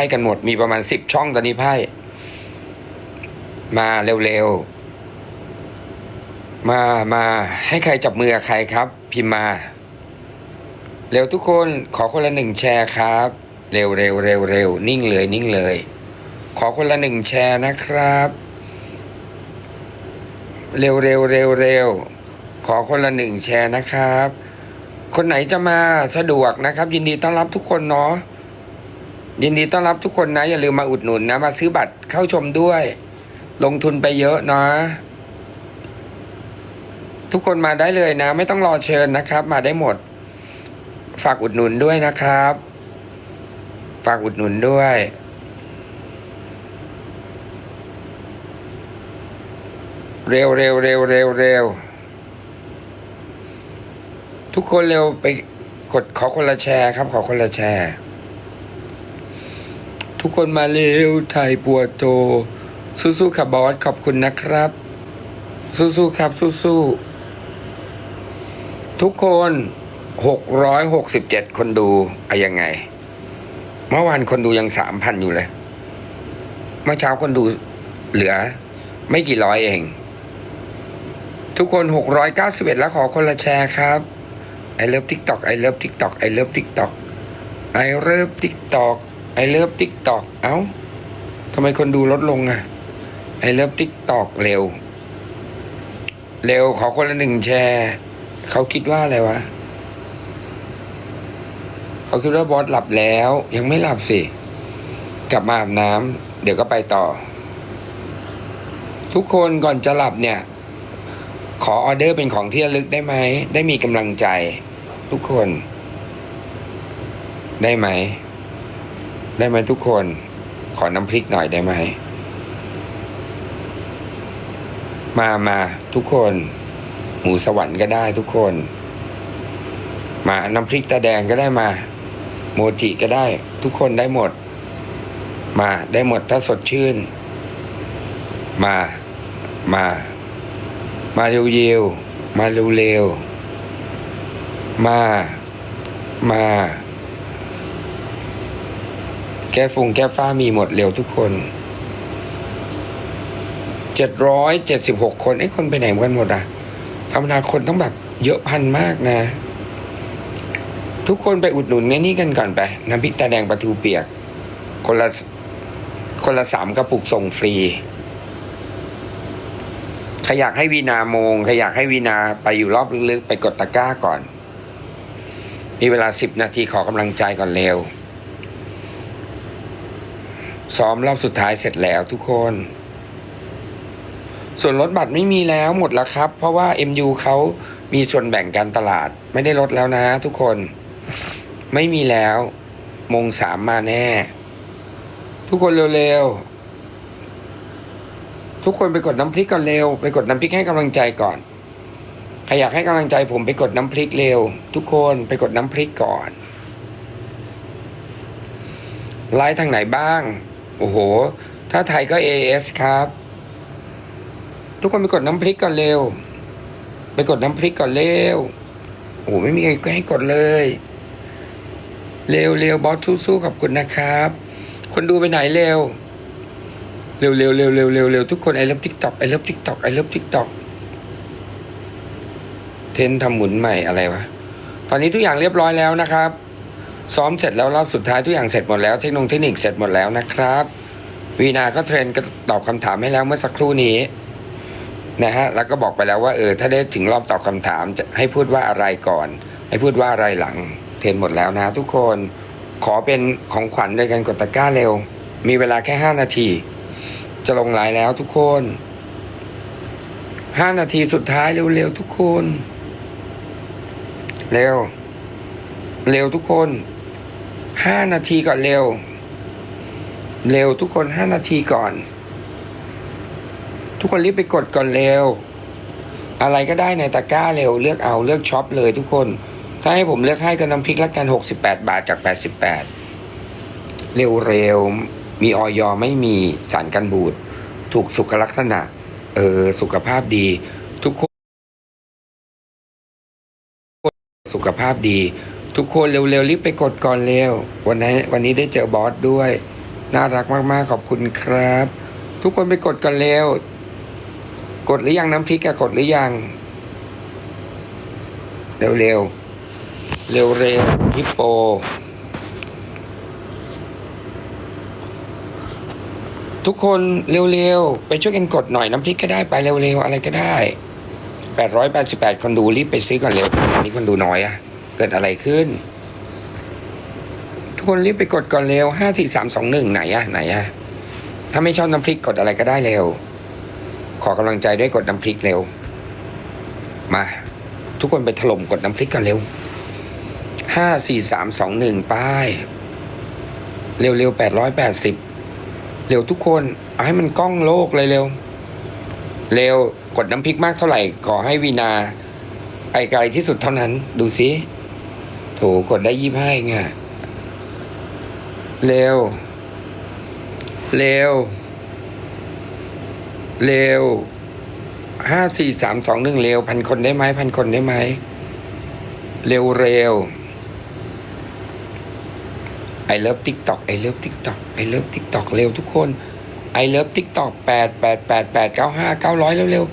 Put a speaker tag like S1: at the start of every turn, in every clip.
S1: พ่กันหมด มีประมาณสิบช่องตอนนี้ไพ่ มาเร็วๆ มามาให้ใครจับมือใครครับ พิมมา เร็วทุกคนขอคนละหนึ่งแชร์ครับ เร็วเร็วเร็วเร็วนิ่งเลยนิ่งเลย ขอคนละหนึ่งแชร์นะครับ เร็วเร็วเร็วเร็วขอคนละหนึ่งแชร์นะครับ คนไหนจะมาสะดวกนะครับ ยินดีต้อนรับทุกคนเนาะ ยินดีต้อนรับทุกคนนะ อย่าลืมมาอุดหนุนนะ มาซื้อบัตรเข้าชมด้วย ลงทุนไปเยอะเนาะทุกคนมาได้เลยนะ ไม่ต้องรอเชิญนะครับ มาได้หมด ฝากอุดหนุนด้วยนะครับ ฝากอุดหนุนด้วยเร็วเร็วเร็วเร็วเร็วทุกคนเร็วไปกดขอคนละแชร์ครับ ขอคนละแชร์ ทุกคนมาเร็วไทยปัวโต สู้ๆครับบอสขอบคุณนะครับ สู้ๆครับสู้ๆทุกคนหกร้อยหกสิบเจ็ดคนดูอะยังไง เมื่อวานคนดูยังสามพันอยู่เลย เมื่อเช้าคนดูเหลือ ไม่กี่ร้อยเอง ทุกคน 691 แล้วขอคนละแชร์ครับ I love TikTok I love TikTok I love TikTok I love TikTok I love TikTok เอ้ ไอเลิฟติ๊กตอกเอาทำไมคนดูลดลงอะ I love TikTok เร็ว เร็วขอคนละหนึ่งแชร์เขาคิดว่าอะไรวะเขาคิดว่าบอสหลับแล้ว ยังไม่หลับสิ กลับมาอาบน้ำเดี๋ยวก็ไปต่อ ทุกคนก่อนจะหลับเนี่ย ขอออเดอร์เป็นของที่ระลึกได้ไหม ได้มีกำลังใจ ทุกคน ได้ไหม ได้ไหมทุกคนขอน้ำพริกหน่อยได้ไหม มามาทุกคน หมูสวรรค์ก็ได้ทุกคน มาน้ำพริกตาแดงก็ได้มา โมจิก็ได้ ทุกคนได้หมด มาได้หมดถ้าสดชื่น มา มา มาเร็วๆมาเร็วๆมา มา แก้ฟงแก้ฟ้ามีหมดเร็วทุกคนเจ็ดร้อยเจ็ดสิบหกคนไอ้คนไปไหนกันหมดอะธรรมดาคนต้องแบบเยอะพันมากนะ ทุกคนไปอุดหนุนในนี่กันก่อนไปน้ำพริกตาแดงปลาทูเปียก คนละคนละสามกระปุกส่งฟรีใครอยากให้วีนาโมงใครอยากให้วีนาไปอยู่รอบลึกๆ ไปกดตะกร้าก่อน มีเวลาสิบนาทีขอกำลังใจก่อนเร็ว ซ้อมรอบสุดท้ายเสร็จแล้วทุกคน ส่วนลดบัตรไม่มีแล้วหมดแล้วครับ เพราะว่า MU เขามีส่วนแบ่งการตลาด ไม่ได้ลดแล้วนะทุกคน ไม่มีแล้ว มงสามมาแน่ ทุกคนเร็วๆ ทุกคนไปกดน้ำพริกก่อนเร็ว ไปกดน้ำพริกให้กำลังใจก่อนใครอยากให้กำลังใจผมไปกดน้ำพริกเร็ว ทุกคนไปกดน้ำพริกก่อนไลฟ์ทางไหนบ้าง โอ้โห ถ้าไทยก็ AS ครับ ทุกคนไปกดน้ำพริกก่อนเร็ว ไปกดน้ำพริกก่อนเร็ว โอ้โหไม่มีใครให้กดเลย เร็วเร็วบอสสู้ๆขอบคุณนะครับ คนดูไปไหนเร็ว เร็วเร็วเร็วเร็วเร็วเร็วทุกคนไอเลิฟทิกตอกไอเลิฟทิกตอกไอเลิฟทิกตอกเทนทำหมุนใหม่อะไรวะ ตอนนี้ทุกอย่างเรียบร้อยแล้วนะครับ ซ้อมเสร็จแล้วรอบสุดท้ายทุกอย่างเสร็จหมดแล้วเทคโนโลยีเทคนิคเสร็จหมดแล้วนะครับ วีนาก็เทรนก็ตอบคำถามให้แล้วเมื่อสักครู่นี้นะฮะแล้วก็บอกไปแล้วว่าเออถ้าได้ถึงรอบตอบคำถามจะให้พูดว่าอะไรก่อน ให้พูดว่าอะไรหลัง เทรนหมดแล้วนะ ทุกคนขอเป็นของขวัญด้วยกันกดตะกร้าเร็ว มีเวลาแค่ห้านาที จะลงไลน์แล้วทุกคนห้านาทีสุดท้ายเร็วๆทุกคน เร็ว เร็วทุกคน ห้านาทีก่อนเร็ว เร็วทุกคนห้านาทีก่อน ทุกคนรีบไปกดก่อนเร็ว อะไรก็ได้ในตะกร้าเร็วเลือกเอาเลือกช็อปเลยทุกคน ถ้าให้ผมเลือกให้ก็น้ำพริกละกันหกสิบแปดบาทจากแปดสิบแปดเร็วเร็วมีออยอไม่มีสารกันบูด ถูกสุขลักษณะ เออสุขภาพดีทุกคน สุขภาพดี ทุกคนเร็วๆรีบไปกดก่อนเร็ว วันนี้วันนี้ได้เจอบอสด้วย น่ารักมากๆขอบคุณครับ ทุกคนไปกดกันเร็ว กดหรือยังน้ำพริกอะกดหรือยัง เร็วเร็วเร็วเร็วๆฮิปโป ทุกคนเร็วๆ ไปช่วยกันกดหน่อยน้ำพริกก็ได้ไปเร็วๆ อะไรก็ได้ 888 คนดูรีบไปซื้อก่อนเร็ววันนี้คนดูน้อยอะ เกิดอะไรขึ้น ทุกคนรีบไปกดก่อนเร็ว54321ไหนอะไหนอะถ้าไม่ชอบน้ำพริกกดอะไรก็ได้เร็ว ขอกำลังใจด้วยกดน้ำพริกเร็ว มา ทุกคนไปถล่มกดน้ำพริกกันเร็วห้าสี่สามสองหนึ่งป้าย เร็วเร็วแปดร้อยแปดสิบเร็วทุกคนเอาให้มันกล้องโลกเลยเร็ว เร็วกดน้ำพริกมากเท่าไหร่ ขอให้วีนาไปไกลที่สุดเท่านั้น ดูสิ ถกดได้ยี่ห้าไงอะเร็ว เร็ว เร็วห้าสี่สามสองหนึ่งเร็วพันคนได้ไหมพันคนได้ไหม เร็วเร็วไอเลิฟทิกตอกไอเลิฟทิกตอกไอเลิฟทิกตอกเร็วทุกคนไอเลิฟทิกตอกแปดแปดแปดแปดเก้าห้าเก้าร้อยเร็วเร็ว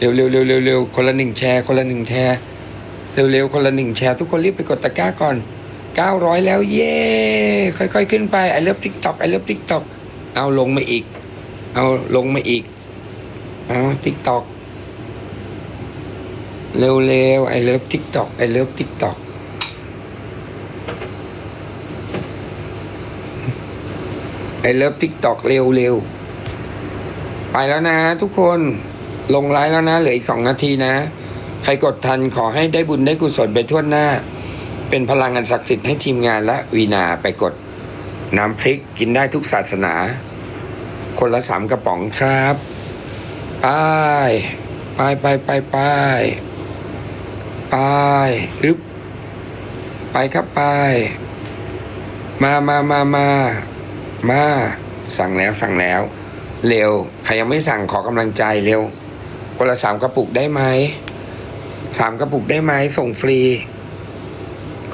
S1: เร็วเร็วเร็วเร็วคนละหนึ่งแชร์ คนละหนึ่งแชร์ เร็วเร็วคนละหนึ่งแชร์ทุกคนรีบไปกดตะกร้าก่อนเก้าร้อยแล้วเย้ค่อยๆ ขึ้นไปไอเลิฟทิกตอกไอเลิฟทิกตอกเอาลงมาอีก เอาลงมาอีก เอาทิกตอกเร็วๆ I love TikTok I love TikTok I love TikTok เร็วๆ ไปแล้วนะทุกคนลงไลน์แล้วนะ เหลืออีกสองนาทีนะ ใครกดทันขอให้ได้บุญได้กุศลไปทั่วหน้า เป็นพลังงานศักดิ์สิทธิ์ให้ทีมงานและวีนาไปกด น้ำพริกกินได้ทุกศาสนา คนละสามกระป๋องครับไปไปไปไปไปไปอึบไปครับไป มามามามามาสั่งแล้วสั่งแล้ว เร็ว ใครยังไม่สั่งขอกำลังใจเร็วคนละสามกระปุกได้ไหม สามกระปุกได้ไหมส่งฟรี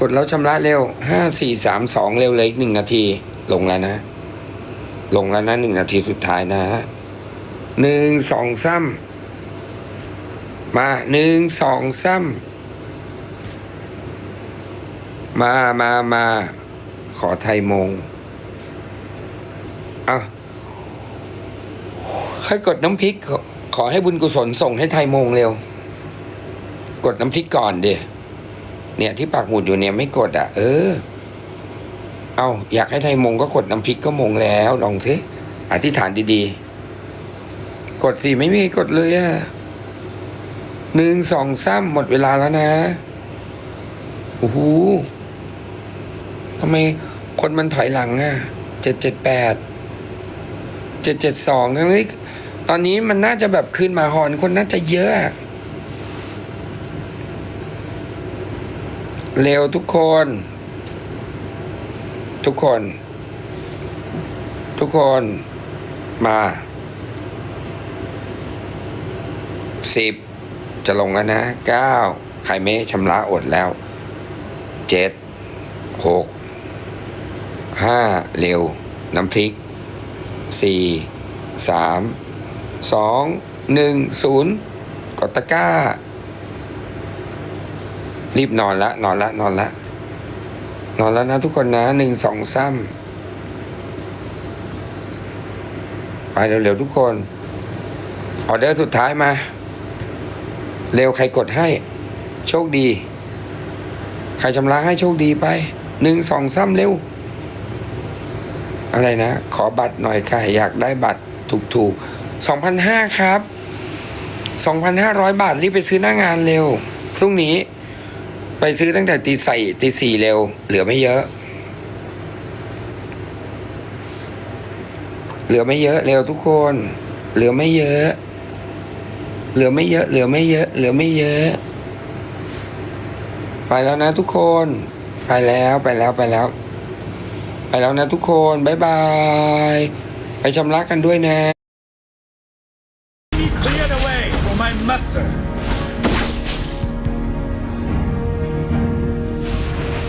S1: กดแล้วชำระเร็วห้าสี่สามสองเร็วเลยอีกหนึ่งนาที ลงแล้วนะ ลงแล้วนะหนึ่งนาทีสุดท้ายนะหนึ่งสองซ้ำมาหนึ่งสองซ้ำมามามาขอไทยมงอะใครกดน้ำพริกขอขอให้บุญกุศลส่งให้ไทยมงเร็ว กดน้ำพริกก่อนเดียเนี่ยที่ปากหมุดอยู่เนี่ยไม่กดอะ เออ เอาอยากให้ไทยมงก็กดน้ำพริกก็มงแล้ว ลองสิอธิษฐานดีๆ กดสิไม่มีกดเลยอะหนึ่งสองสามหมดเวลาแล้วนะโอ้โหทำไมคนมันถอยหลังอะเจ็ดเจ็ดแปดเจ็ดเจ็ดสองนี้ตอนนี้มันน่าจะแบบขึ้นมาหอนคนน่าจะเยอะอะ เร็วทุกคน ทุกคน ทุกคนมาสิบจะลงแล้วนะเก้าใครไม่ชำระอดแล้วเจ็ดหกห้าเร็ว น้ำพริกสี่สามสองหนึ่งศูนย์กดตะก้า รีบนอนละนอนละนอนละนอนแล้วนะทุกคนนะหนึ่งสองซ้ำไปเร็วๆทุกคน ออเดอร์สุดท้ายมา เร็วใครกดให้ โชคดี ใครชำระให้โชคดีไปหนึ่งสองซ้ำเร็ว อะไรนะ ขอบัตรหน่อยค่ะ อยากได้บัตรถูกๆสองพันห้าครับสองพันห้าร้อยบาท รีบไปซื้อหน้างานเร็ว พรุ่งนี้ ไปซื้อตั้งแต่ตีใส่ตีสี่เร็ว เหลือไม่เยอะ เหลือไม่เยอะเร็วทุกคน เหลือไม่เยอะ เหลือไม่เยอะ เหลือไม่เยอะ เหลือไม่เยอะ ไปแล้วนะทุกคน ไปแล้วไปแล้วไปแล้ว ไปแล้วนะทุกคน บ๊ายบาย ไปชำระกันด้วยนะ